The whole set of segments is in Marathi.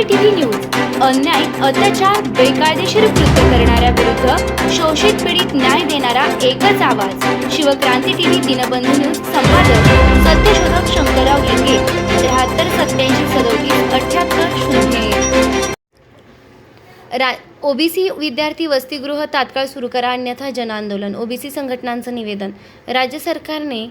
ओबीसी टीव्ही न्यूज अन्याय अत्याचार बेकायदेशीर कृत्य करणाऱ्या विरुद्ध शोषित पीडित न्याय देणारा एकच आवाज. शिवक्रांती टीव्ही दिनबंधू न्यूज संपादक सत्यशोधक शंकरराव लिंगे त्र्याहत्तर सत्याऐंशी सदोतीस अठ्याहत्तर शून्य रा ओबीसी विद्यार्थी वसतिगृह तात्काळ सुरू करा अन्यथा जनआंदोलन ओबीसी संघटनांचं निवेदन. राज्य सरकारने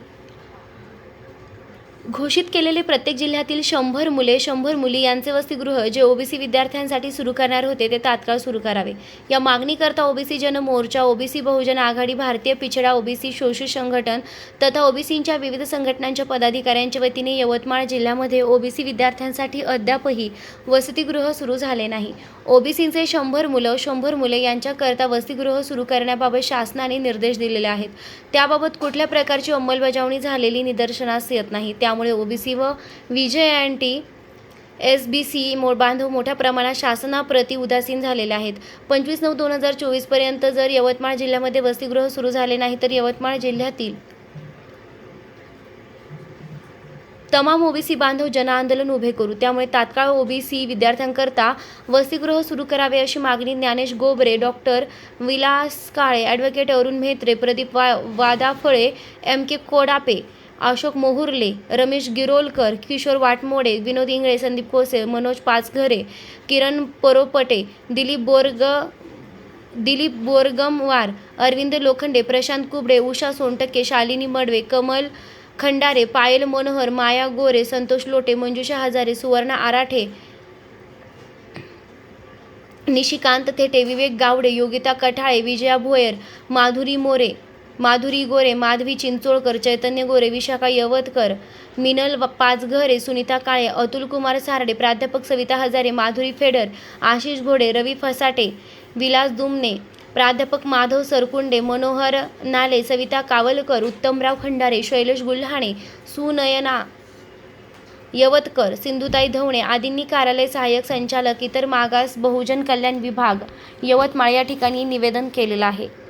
घोषित केलेले प्रत्येक जिल्ह्यातील शंभर मुले शंभर मुली यांचे वसतिगृह जे ओबीसी विद्यार्थ्यांसाठी सुरू करणार होते ते तात्काळ सुरू करावे. या मागणीकरता ओबीसी जन मोर्चा ओबीसी बहुजन आघाडी भारतीय पिछडा ओबीसी शोषित संघटन तथा ओबीसींच्या विविध संघटनांच्या पदाधिकाऱ्यांच्या वतीने यवतमाळ जिल्ह्यामध्ये ओबीसी विद्यार्थ्यांसाठी अद्यापही वसतिगृह सुरू झाले नाही. ओबीसींचे शंभर मुलं शंभर मुले यांच्याकरता वसतिगृह सुरू करण्याबाबत शासनाने निर्देश दिलेले आहेत. त्याबाबत कुठल्या प्रकारची अंमलबजावणी झालेली निदर्शनास येत नाही. त्यामुळे ओबीसी व विजय अँटी एस बी सी मो बांधव मोठ्या प्रमाणात शासनाप्रती उदासीन झालेले आहेत. पंचवीस नऊ दोन हजार चोवीसपर्यंत जर यवतमाळ जिल्ह्यामध्ये वसतिगृह सुरू झाले नाही तर यवतमाळ जिल्ह्यातील तमाम ओबीसी बांधव जनआंदोलन उभे करू. त्यामुळे तात्काळ ओबीसी विद्यार्थ्यांकरता वसतिगृह सुरू करावे अशी मागणी ज्ञानेश गोबरे डॉक्टर विलास काळे ॲडव्होकेट अरुण म्हेत्रे प्रदीप वा वादाफळे एम के कोडापे अशोक मोहुर्ले रमेश गिरोलकर किशोर वाटमोडे विनोद इंगळे संदीप कोसे मनोज पाचघरे किरण परोपटे दिलीप बोरग दिलीप बोरगमवार अरविंद लोखंडे प्रशांत कुबडे उषा सोनटक्के शालिनी मडवे कमल खंडारे पायल मनोहर माया गोरे संतोष लोटे मंजुषा हजारे सुवर्णा आराठे निशिकांत थेटे विवेक गावडे योगिता कठाळे विजया भोयर माधुरी मोरे माधुरी गोरे माधवी चिंचोळकर चैतन्य गोरे विशाखा यवतकर मिनल व- पाचघरे सुनीता काळे अतुल कुमार सारडे प्राध्यापक सविता हजारे माधुरी फेडर आशिष घोडे रवी फसाटे विलास दुमने प्राध्यापक माधव सरकुंडे मनोहर नाले सविता कावलकर उत्तमराव खंडारे शैलेश गुल्हाणे सुनयना यवतकर सिंधुताई धवणे आदींनी कार्यालय सहाय्यक संचालक इतर मागास बहुजन कल्याण विभाग यवतमाळ या ठिकाणी निवेदन केलेलं आहे.